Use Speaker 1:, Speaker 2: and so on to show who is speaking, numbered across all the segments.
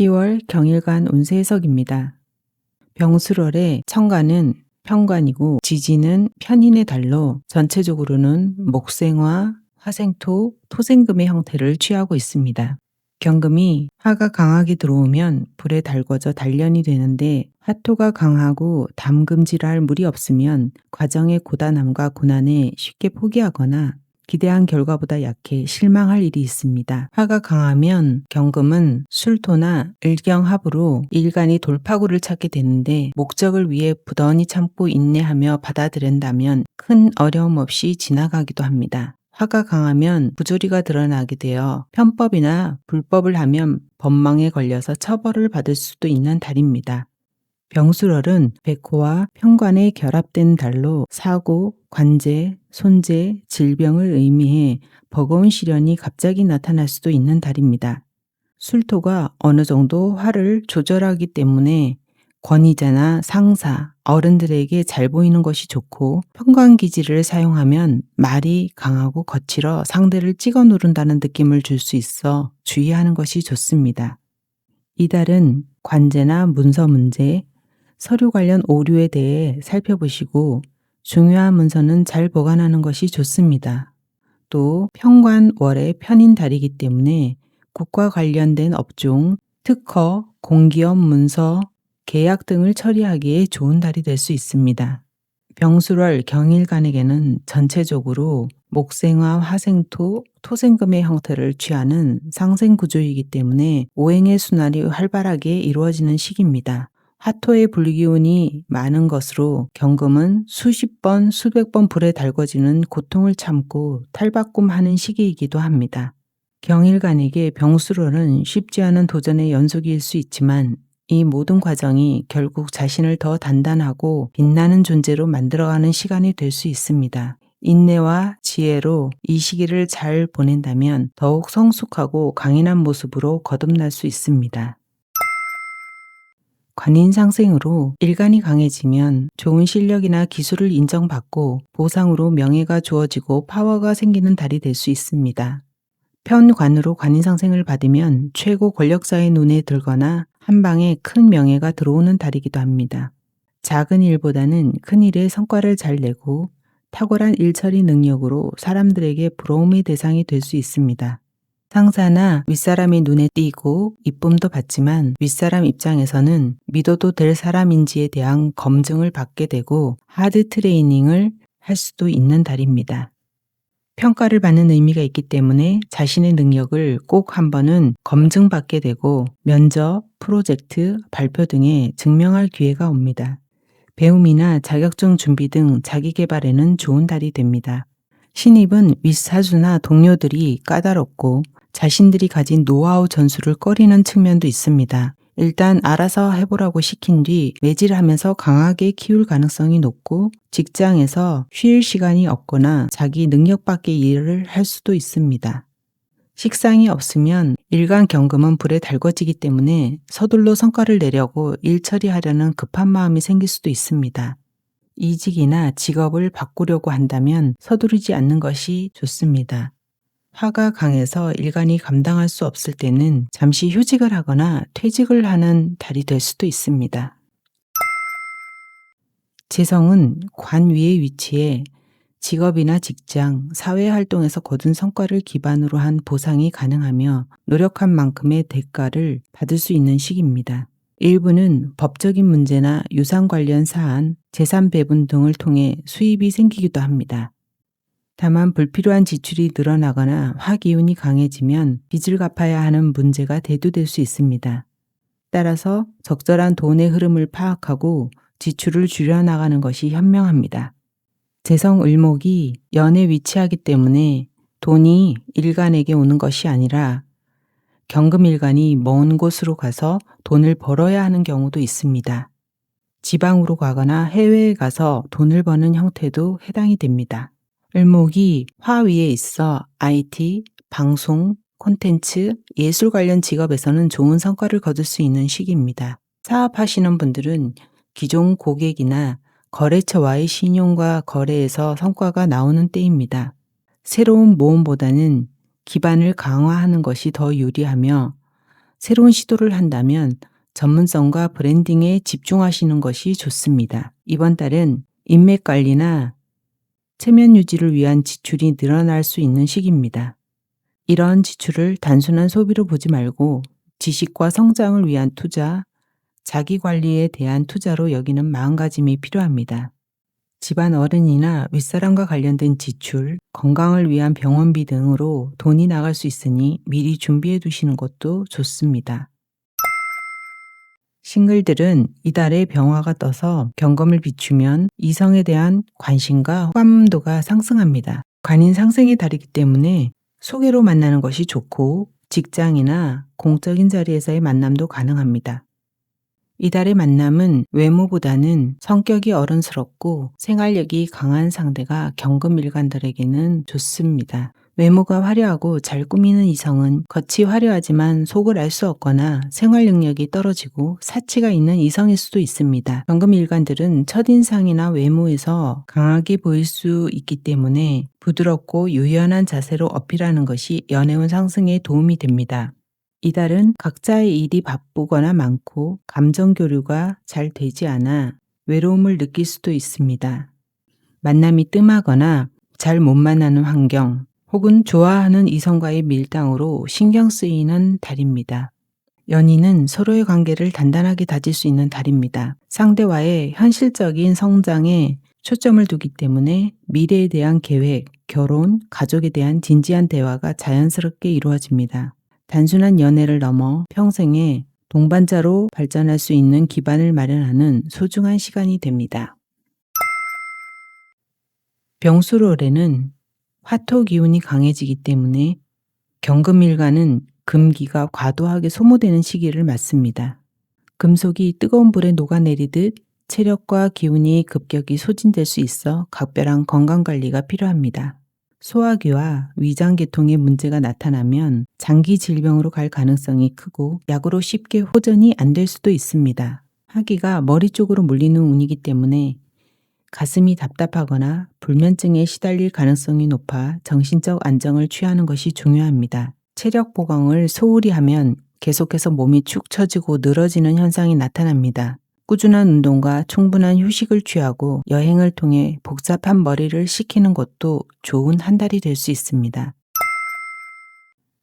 Speaker 1: 10월 경일간 운세 해석입니다. 병수월의 천간은 편관이고 지지는 편인의 달로 전체적으로는 목생화, 화생토, 토생금의 형태를 취하고 있습니다. 경금이 화가 강하게 들어오면 불에 달궈져 단련이 되는데 화토가 강하고 담금질할 물이 없으면 과정의 고단함과 고난에 쉽게 포기하거나 기대한 결과보다 약해 실망할 일이 있습니다. 화가 강하면 경금은 술토나 일경합으로 일간이 돌파구를 찾게 되는데 목적을 위해 부단히 참고 인내하며 받아들인다면 큰 어려움 없이 지나가기도 합니다. 화가 강하면 부조리가 드러나게 되어 편법이나 불법을 하면 법망에 걸려서 처벌을 받을 수도 있는 달입니다. 병수월은 백호와 편관의 결합된 달로 사고, 관제, 손재, 질병을 의미해 버거운 시련이 갑자기 나타날 수도 있는 달입니다. 술토가 어느 정도 화를 조절하기 때문에 권위자나 상사, 어른들에게 잘 보이는 것이 좋고 편관기지를 사용하면 말이 강하고 거칠어 상대를 찍어 누른다는 느낌을 줄 수 있어 주의하는 것이 좋습니다. 이달은 관제나 문서 문제, 서류 관련 오류에 대해 살펴보시고 중요한 문서는 잘 보관하는 것이 좋습니다. 또 평관월의 편인 달이기 때문에 국과 관련된 업종, 특허, 공기업 문서, 계약 등을 처리하기에 좋은 달이 될 수 있습니다. 병술월 경일간에게는 전체적으로 목생화, 화생토, 토생금의 형태를 취하는 상생 구조이기 때문에 오행의 순환이 활발하게 이루어지는 시기입니다. 화토의 불기운이 많은 것으로 경금은 수십 번, 수백 번 불에 달궈지는 고통을 참고 탈바꿈하는 시기이기도 합니다. 경일간에게 병수로는 쉽지 않은 도전의 연속일 수 있지만 이 모든 과정이 결국 자신을 더 단단하고 빛나는 존재로 만들어가는 시간이 될 수 있습니다. 인내와 지혜로 이 시기를 잘 보낸다면 더욱 성숙하고 강인한 모습으로 거듭날 수 있습니다. 관인 상생으로 일간이 강해지면 좋은 실력이나 기술을 인정받고 보상으로 명예가 주어지고 파워가 생기는 달이 될 수 있습니다. 편관으로 관인 상생을 받으면 최고 권력자의 눈에 들거나 한 방에 큰 명예가 들어오는 달이기도 합니다. 작은 일보다는 큰 일에 성과를 잘 내고 탁월한 일처리 능력으로 사람들에게 부러움의 대상이 될 수 있습니다. 상사나 윗사람이 눈에 띄고 이쁨도 받지만 윗사람 입장에서는 믿어도 될 사람인지에 대한 검증을 받게 되고 하드 트레이닝을 할 수도 있는 달입니다. 평가를 받는 의미가 있기 때문에 자신의 능력을 꼭 한 번은 검증받게 되고 면접, 프로젝트, 발표 등에 증명할 기회가 옵니다. 배움이나 자격증 준비 등 자기 개발에는 좋은 달이 됩니다. 신입은 윗사수나 동료들이 까다롭고 자신들이 가진 노하우 전술을 꺼리는 측면도 있습니다. 일단 알아서 해보라고 시킨 뒤 매질하면서 강하게 키울 가능성이 높고 직장에서 쉴 시간이 없거나 자기 능력 밖의 일을 할 수도 있습니다. 식상이 없으면 일간 경금은 불에 달궈지기 때문에 서둘러 성과를 내려고 일 처리하려는 급한 마음이 생길 수도 있습니다. 이직이나 직업을 바꾸려고 한다면 서두르지 않는 것이 좋습니다. 화가 강해서 일간이 감당할 수 없을 때는 잠시 휴직을 하거나 퇴직을 하는 달이 될 수도 있습니다. 재성은 관 위에 위치해 직업이나 직장, 사회 활동에서 거둔 성과를 기반으로 한 보상이 가능하며 노력한 만큼의 대가를 받을 수 있는 시기입니다. 일부는 법적인 문제나 유산 관련 사안, 재산 배분 등을 통해 수입이 생기기도 합니다. 다만 불필요한 지출이 늘어나거나 화기운이 강해지면 빚을 갚아야 하는 문제가 대두될 수 있습니다. 따라서 적절한 돈의 흐름을 파악하고 지출을 줄여나가는 것이 현명합니다. 재성 을목이 연에 위치하기 때문에 돈이 일간에게 오는 것이 아니라 경금 일간이 먼 곳으로 가서 돈을 벌어야 하는 경우도 있습니다. 지방으로 가거나 해외에 가서 돈을 버는 형태도 해당이 됩니다. 을목이 화 위에 있어 IT, 방송, 콘텐츠, 예술 관련 직업에서는 좋은 성과를 거둘 수 있는 시기입니다. 사업하시는 분들은 기존 고객이나 거래처와의 신용과 거래에서 성과가 나오는 때입니다. 새로운 모험보다는 기반을 강화하는 것이 더 유리하며 새로운 시도를 한다면 전문성과 브랜딩에 집중하시는 것이 좋습니다. 이번 달은 인맥 관리나 체면 유지를 위한 지출이 늘어날 수 있는 시기입니다. 이러한 지출을 단순한 소비로 보지 말고 지식과 성장을 위한 투자, 자기 관리에 대한 투자로 여기는 마음가짐이 필요합니다. 집안 어른이나 윗사람과 관련된 지출, 건강을 위한 병원비 등으로 돈이 나갈 수 있으니 미리 준비해 두시는 것도 좋습니다. 싱글들은 이달에 병화가 떠서 경검을 비추면 이성에 대한 관심과 호감도가 상승합니다. 관인 상승의 달이기 때문에 소개로 만나는 것이 좋고 직장이나 공적인 자리에서의 만남도 가능합니다. 이달의 만남은 외모보다는 성격이 어른스럽고 생활력이 강한 상대가 경금 일간들에게는 좋습니다. 외모가 화려하고 잘 꾸미는 이성은 겉이 화려하지만 속을 알 수 없거나 생활 능력이 떨어지고 사치가 있는 이성일 수도 있습니다. 경금 일간들은 첫인상이나 외모에서 강하게 보일 수 있기 때문에 부드럽고 유연한 자세로 어필하는 것이 연애운 상승에 도움이 됩니다. 이달은 각자의 일이 바쁘거나 많고 감정 교류가 잘 되지 않아 외로움을 느낄 수도 있습니다. 만남이 뜸하거나 잘 못 만나는 환경 혹은 좋아하는 이성과의 밀당으로 신경 쓰이는 달입니다. 연인은 서로의 관계를 단단하게 다질 수 있는 달입니다. 상대와의 현실적인 성장에 초점을 두기 때문에 미래에 대한 계획, 결혼, 가족에 대한 진지한 대화가 자연스럽게 이루어집니다. 단순한 연애를 넘어 평생에 동반자로 발전할 수 있는 기반을 마련하는 소중한 시간이 됩니다. 병수롤에는 화토 기운이 강해지기 때문에 경금일가는 금기가 과도하게 소모되는 시기를 맞습니다. 금속이 뜨거운 불에 녹아내리듯 체력과 기운이 급격히 소진될 수 있어 각별한 건강관리가 필요합니다. 소화기와 위장계통에 문제가 나타나면 장기 질병으로 갈 가능성이 크고 약으로 쉽게 호전이 안 될 수도 있습니다. 하기가 머리 쪽으로 몰리는 운이기 때문에 가슴이 답답하거나 불면증에 시달릴 가능성이 높아 정신적 안정을 취하는 것이 중요합니다. 체력 보강을 소홀히 하면 계속해서 몸이 축 처지고 늘어지는 현상이 나타납니다. 꾸준한 운동과 충분한 휴식을 취하고 여행을 통해 복잡한 머리를 식히는 것도 좋은 한 달이 될 수 있습니다.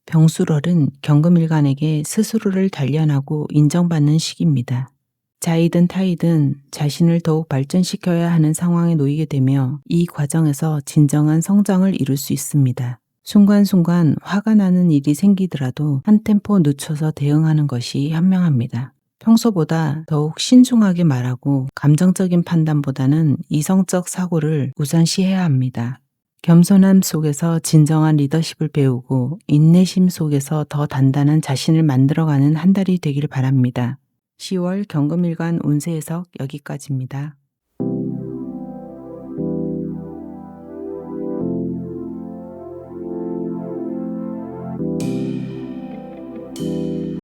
Speaker 1: 병수럴은 경금일간에게 스스로를 단련하고 인정받는 시기입니다. 자이든 타이든 자신을 더욱 발전시켜야 하는 상황에 놓이게 되며 이 과정에서 진정한 성장을 이룰 수 있습니다. 순간순간 화가 나는 일이 생기더라도 한 템포 늦춰서 대응하는 것이 현명합니다. 평소보다 더욱 신중하게 말하고 감정적인 판단보다는 이성적 사고를 우선시해야 합니다. 겸손함 속에서 진정한 리더십을 배우고 인내심 속에서 더 단단한 자신을 만들어가는 한 달이 되길 바랍니다. 10월 경금일간 운세 해석 여기까지입니다.